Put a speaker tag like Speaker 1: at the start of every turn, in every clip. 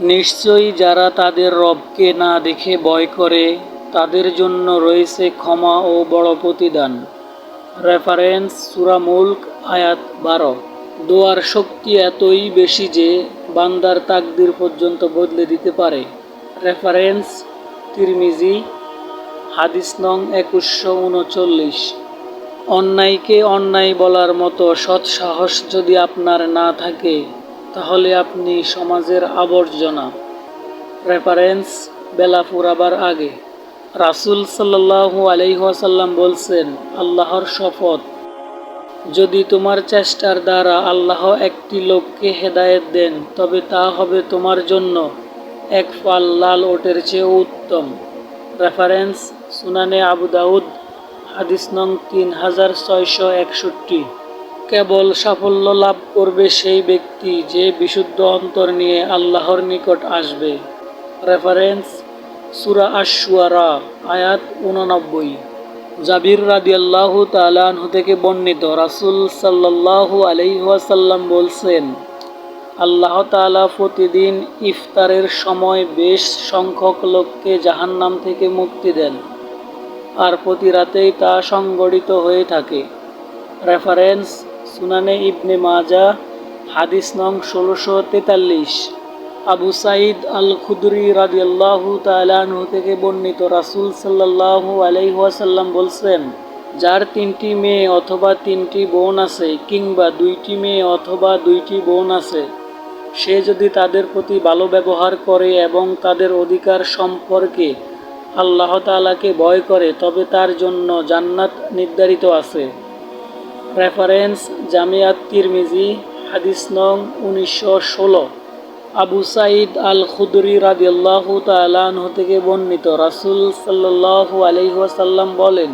Speaker 1: নিশ্চয়ই যারা তাদের রবকে না দেখে ভয় করে, তাদের জন্য রয়েছে ক্ষমা ও বড় প্রতিদান। রেফারেন্স সুরা মুল্ক, আয়াত বারো। দোয়ার শক্তি এতই বেশি যে বান্দার তাকদির পর্যন্ত বদলে দিতে পারে। রেফারেন্স, তিরমিজি, হাদিস নং একুশশো উনচল্লিশ। অন্যায়কে অন্যায় বলার মতো সৎসাহস যদি আপনার না থাকে তাহলে আপনি সমাজের আবর্জনা রেফারেন্স বেলা ফুরাবার আগে রাসুল সাল্লাহু আলাইহাসাল্লাম বলছেন, আল্লাহর শপথ, যদি তোমার চেষ্টার দ্বারা আল্লাহ একটি লোককে হেদায়েত দেন, তবে তা হবে তোমার জন্য এক ফাল লাল ওটের চেয়েও উত্তম। রেফারেন্স সুনানে আবু দাউদ, হাদিস নং তিন হাজার ছয়শো একষট্টি। কেবল সাফল্য লাভ করবে সেই ব্যক্তি যে বিশুদ্ধ অন্তর নিয়ে আল্লাহর নিকট আসবে। রেফারেন্স সুরা আশুয়ারা আয়াত উননব্বই জাবির রাদি আল্লাহ তালাহ থেকে বর্ণিত রাসুল সাল্লাহু আলহাসাল্লাম বলছেন, আল্লাহ তালা প্রতিদিন ইফতারের সময় বেশ সংখ্যক লোককে জাহান্নাম থেকে মুক্তি দেন আর প্রতি রাতেই তা সংগঠিত হয়ে থাকে। রেফারেন্স সুনানে ইবনে মাজা, হাদিস নং ষোলোশো তেতাল্লিশ। আবু সাইদ আল খুদরি রাদিয়াল্লাহু তালাহু থেকে বর্ণিত রাসুল সাল্লাহু আলাইহাসাল্লাম বলছেন, যার তিনটি মেয়ে অথবা তিনটি বোন আছে কিংবা দুইটি মেয়ে অথবা দুইটি বোন আছে, সে যদি তাদের প্রতি ভালো ব্যবহার করে এবং তাদের অধিকার সম্পর্কে আল্লাহ তালাকে ভয় করে, তবে তার জন্য জান্নাত নির্ধারিত আছে। রেফারেন্স জামিয়াত তিরমিজি হাদিস নং উনিশশো ষোলো আবু সাইদ আল খুদরি রাদিয়াল্লাহু তালাহ থেকে বর্ণিত রাসুল সাল্লাহু আলহিহাসাল্লাম বলেন,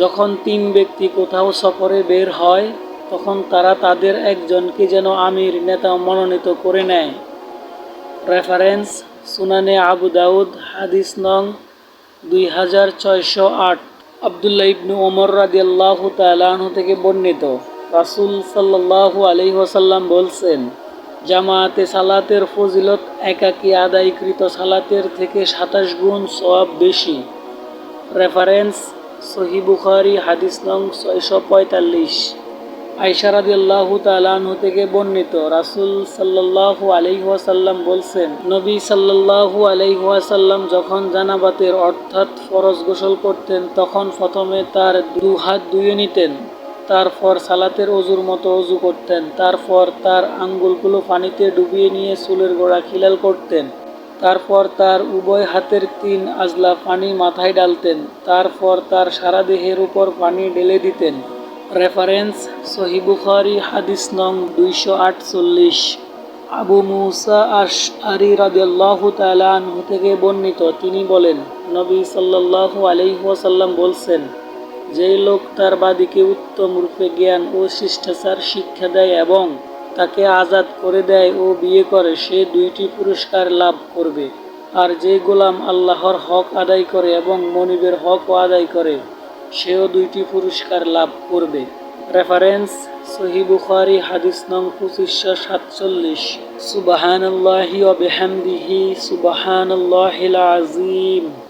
Speaker 1: যখন তিন ব্যক্তি কোথাও সফরে বের হয়, তখন তারা তাদের একজনকে যেন আমির নেতা মনোনীত করে নেয়। রেফারেন্স সুনানে আবু দাউদ হাদিস নং দুই হাজার ছয়শো আট। আবদুল্লাহ ইবনু ওমর আল্লাহ তালাহ থেকে বর্ণিত, রাসুল সাল্লাহ আলি ওসাল্লাম বলছেন, জামাতে সালাতের ফজিলত একাকী আদায়কৃত সালাতের থেকে সাতাশ গুণ সওয়াব বেশি। রেফারেন্স সহি বুখারি, হাদিস নং ছয়শো পঁয়তাল্লিশ। থেকে বর্ণিত বলছেন, নবী যখন জানাবাতের অর্থাৎ ফরজ গোসল করতেন, তখন প্রথমে তার দু হাত ধুয়ে নিতেন, তারপর সালাতের অজুর মতো অজু করতেন, তারপর তার আঙ্গুলগুলো পানিতে ডুবিয়ে নিয়ে চুলের গোড়া খিলাল করতেন, তারপর তার উভয় হাতের তিন আজলা পানি মাথায় ডালতেন, তারপর তার সারা দেহের উপর পানি ঢেলে দিতেন। রেফারেন্স সহিবুখারি হাদিস নং দুইশো আটচল্লিশ। আবু মুসা আশ আরি রাদিয়াল্লাহ তালাহ থেকে বর্ণিত, তিনি বলেন, নবী সাল্লাল্লাহু আলহিহাসাল্লাম বলছেন যেই লোক তার বাদীকে উত্তম রূপে জ্ঞান ও শিষ্টাচার শিক্ষা দেয় এবং তাকে আজাদ করে দেয় ও বিয়ে করে, সে দুইটি পুরস্কার লাভ করবে। আর যে গোলাম আল্লাহর হক আদায় করে এবং মনিবের হকও আদায় করে। সেও দুইটি পুরস্কার লাভ করবে। রেফারেন্স সহি বুখারি হাদিস নং পঁচিশশো সাতচল্লিশ। সুবাহান আল্লাহি বেহামদিহি সুবাহান আজিম